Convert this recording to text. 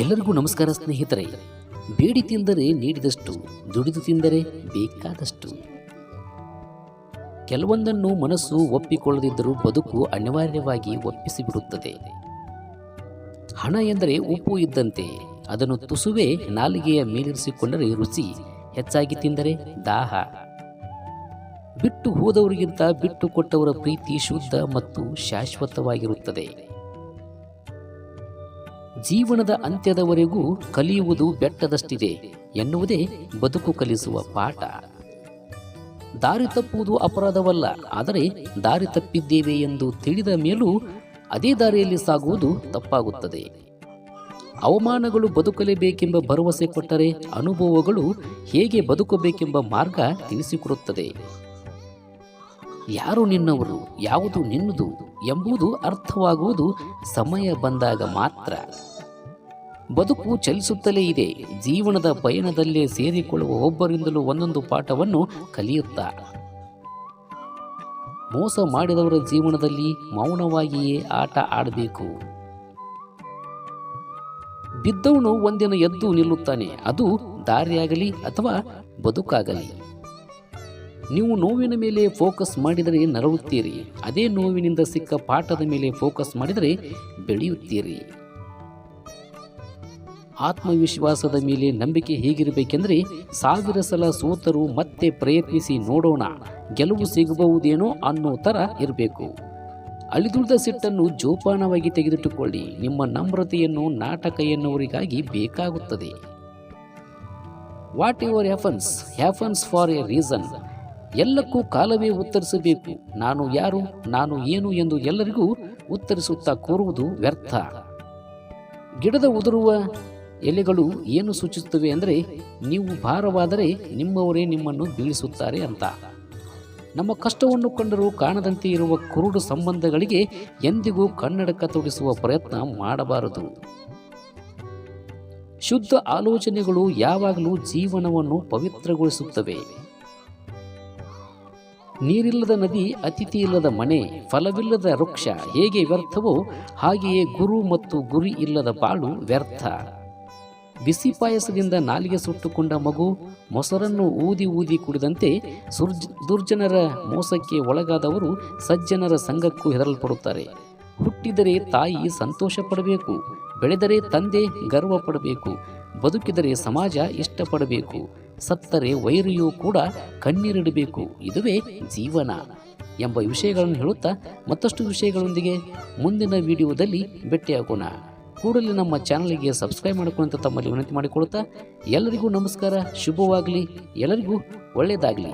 ಎಲ್ಲರಿಗೂ ನಮಸ್ಕಾರ ಸ್ನೇಹಿತರೆ. ಬೇಡಿ ತಿಂದರೆ ನೀಡಿದಷ್ಟು, ದುಡಿದು ತಿಂದರೆ ಬೇಕಾದಷ್ಟು. ಕೆಲವೊಂದನ್ನು ಮನಸ್ಸು ಒಪ್ಪಿಕೊಳ್ಳದಿದ್ದರೂ ಬದುಕು ಅನಿವಾರ್ಯವಾಗಿ ಒಪ್ಪಿಸಿಬಿಡುತ್ತದೆ. ಹಣ ಎಂದರೆ ಉಪ್ಪು ಇದ್ದಂತೆ, ಅದನ್ನು ತುಸುವೆ ನಾಲಿಗೆಯ ಮೇಲಿರಿಸಿಕೊಂಡರೆ ರುಚಿ, ಹೆಚ್ಚಾಗಿ ತಿಂದರೆ ದಾಹ. ಬಿಟ್ಟು ಹೋದವರಿಗಿಂತ ಬಿಟ್ಟು ಕೊಟ್ಟವರ ಪ್ರೀತಿ ಶುದ್ಧ ಮತ್ತು ಶಾಶ್ವತವಾಗಿರುತ್ತದೆ. ಜೀವನದ ಅಂತ್ಯದವರೆಗೂ ಕಲಿಯುವುದು ಬೆಟ್ಟದಷ್ಟಿದೆ ಎನ್ನುವುದೇ ಬದುಕು ಕಲಿಸುವ ಪಾಠ. ದಾರಿ ತಪ್ಪುವುದು ಅಪರಾಧವಲ್ಲ, ಆದರೆ ದಾರಿ ತಪ್ಪಿದ್ದೇವೆ ಎಂದು ತಿಳಿದ ಮೇಲೂ ಅದೇ ದಾರಿಯಲ್ಲಿ ಸಾಗುವುದು ತಪ್ಪಾಗುತ್ತದೆ. ಅವಮಾನಗಳು ಬದುಕಲೇಬೇಕೆಂಬ ಭರವಸೆ ಕೊಟ್ಟರೆ ಅನುಭವಗಳು ಹೇಗೆ ಬದುಕಬೇಕೆಂಬ ಮಾರ್ಗ ತಿಳಿಸಿಕೊಡುತ್ತದೆ. ಯಾರು ನಿನ್ನವರು, ಯಾವುದು ನಿನ್ನದು ಎಂಬುದು ಅರ್ಥವಾಗುವುದು ಸಮಯ ಬಂದಾಗ ಮಾತ್ರ. ಬದುಕು ಚಲಿಸುತ್ತಲೇ ಇದೆ. ಜೀವನದ ಪಯಣದಲ್ಲೇ ಸೇರಿಕೊಳ್ಳುವ ಒಬ್ಬರಿಂದಲೂ ಒಂದೊಂದು ಪಾಠವನ್ನು ಕಲಿಯುತ್ತಾ ಮೋಸ ಮಾಡಿದವರ ಜೀವನದಲ್ಲಿ ಮೌನವಾಗಿಯೇ ಆಟ ಆಡಬೇಕು. ಬಿದ್ದವನು ಒಂದಿನ ಎದ್ದು ನಿಲ್ಲುತ್ತಾನೆ. ಅದು ದಾರಿಯಾಗಲಿ ಅಥವಾ ಬದುಕಾಗಲಿ. ನೀವು ನೋವಿನ ಮೇಲೆ ಫೋಕಸ್ ಮಾಡಿದರೆ ನರಳುತ್ತೀರಿ. ಅದೇ ನೋವಿನಿಂದ ಸಿಕ್ಕ ಪಾಠದ ಮೇಲೆ ಫೋಕಸ್ ಮಾಡಿದರೆ ಬೆಳೆಯುತ್ತೀರಿ. ಆತ್ಮವಿಶ್ವಾಸದ ಮೇಲೆ ನಂಬಿಕೆ ಹೇಗಿರಬೇಕೆಂದರೆ ಸಾವಿರ ಸಲ ಸೋತರು ಮತ್ತೆ ಪ್ರಯತ್ನಿಸಿ ನೋಡೋಣ, ಗೆಲುವು ಸಿಗಬಹುದೇನೋ ಅನ್ನೋ ಥರ ಇರಬೇಕು. ಅಳಿದುಳಿದ ಸಿಟ್ಟನ್ನು ಜೋಪಾನವಾಗಿ ತೆಗೆದಿಟ್ಟುಕೊಳ್ಳಿ, ನಿಮ್ಮ ನಮ್ರತೆಯನ್ನು ನಾಟಕ ಎನ್ನುವರಿಗಾಗಿ ಬೇಕಾಗುತ್ತದೆ. What your happens happens for a reason ಎಲ್ಲಕ್ಕೂ ಕಾಲವೇ ಉತ್ತರಿಸಬೇಕು. ನಾನು ಯಾರು? ನಾನು ಏನು ಎಂದು ಎಲ್ಲರಿಗೂ ಉತ್ತರಿಸುತ್ತಾ ಕೋರುವುದು ವ್ಯರ್ಥ. ಗಿಡದ ಉದುರುವ ಎಲೆಗಳು ಏನು ಸೂಚಿಸುತ್ತವೆ ಅಂದರೆ, ನೀವು ಭಾರವಾದರೆ ನಿಮ್ಮವರೇ ನಿಮ್ಮನ್ನು ಬೀಳಿಸುತ್ತಾರೆ ಅಂತ. ನಮ್ಮ ಕಷ್ಟವನ್ನು ಕಂಡರೂ ಕಾಣದಂತೆ ಇರುವ ಕುರುಡು ಸಂಬಂಧಗಳಿಗೆ ಎಂದಿಗೂ ಕನ್ನಡಕ ತೊಡಿಸುವ ಪ್ರಯತ್ನ ಮಾಡಬಾರದು. ಶುದ್ಧ ಆಲೋಚನೆಗಳು ಯಾವಾಗಲೂ ಜೀವನವನ್ನು ಪವಿತ್ರಗೊಳಿಸುತ್ತವೆ. ನೀರಿಲ್ಲದ ನದಿ, ಅತಿಥಿ ಇಲ್ಲದ ಮನೆ, ಫಲವಿಲ್ಲದ ವೃಕ್ಷ, ಹೇಗೆ ವ್ಯರ್ಥವೋ ಹಾಗೆಯೇ ಗುರು ಮತ್ತು ಗುರಿ ಇಲ್ಲದ ಬಾಳು ವ್ಯರ್ಥ. ಬಿಸಿ ಪಾಯಸದಿಂದ ನಾಲಿಗೆ ಸುಟ್ಟುಕೊಂಡ ಮಗು ಮೊಸರನ್ನು ಊದಿ ಊದಿ ಕುಡಿದಂತೆ ಸುರ್ಜ್ ದುರ್ಜನರ ಮೋಸಕ್ಕೆ ಒಳಗಾದವರು ಸಜ್ಜನರ ಸಂಘಕ್ಕೂ ಹೆದರಲ್ಪಡುತ್ತಾರೆ. ಹುಟ್ಟಿದರೆ ತಾಯಿ ಸಂತೋಷ ಪಡಬೇಕು, ಬೆಳೆದರೆ ತಂದೆ ಗರ್ವ ಪಡಬೇಕು, ಬದುಕಿದರೆ ಸಮಾಜ ಇಷ್ಟಪಡಬೇಕು, ಸತ್ತರೆ ವೈರಿಯೂ ಕೂಡ ಕಣ್ಣೀರಿಡಬೇಕು, ಇದುವೇ ಜೀವನ ಎಂಬ ವಿಷಯಗಳನ್ನು ಹೇಳುತ್ತಾ ಮತ್ತಷ್ಟು ವಿಷಯಗಳೊಂದಿಗೆ ಮುಂದಿನ ವಿಡಿಯೋದಲ್ಲಿ ಭೇಟಿಯಾಗೋಣ. ಕೂಡಲೇ ನಮ್ಮ ಚಾನಲ್ಗೆ ಸಬ್ಸ್ಕ್ರೈಬ್ ಮಾಡಿಕೊಳ್ಳುವಂತ ತಮ್ಮಲ್ಲಿ ವಿನಂತಿ ಮಾಡಿಕೊಳ್ಳುತ್ತಾ ಎಲ್ಲರಿಗೂ ನಮಸ್ಕಾರ ಶುಭವಾಗಲಿ ಎಲ್ಲರಿಗೂ ಒಳ್ಳೆಯದಾಗಲಿ.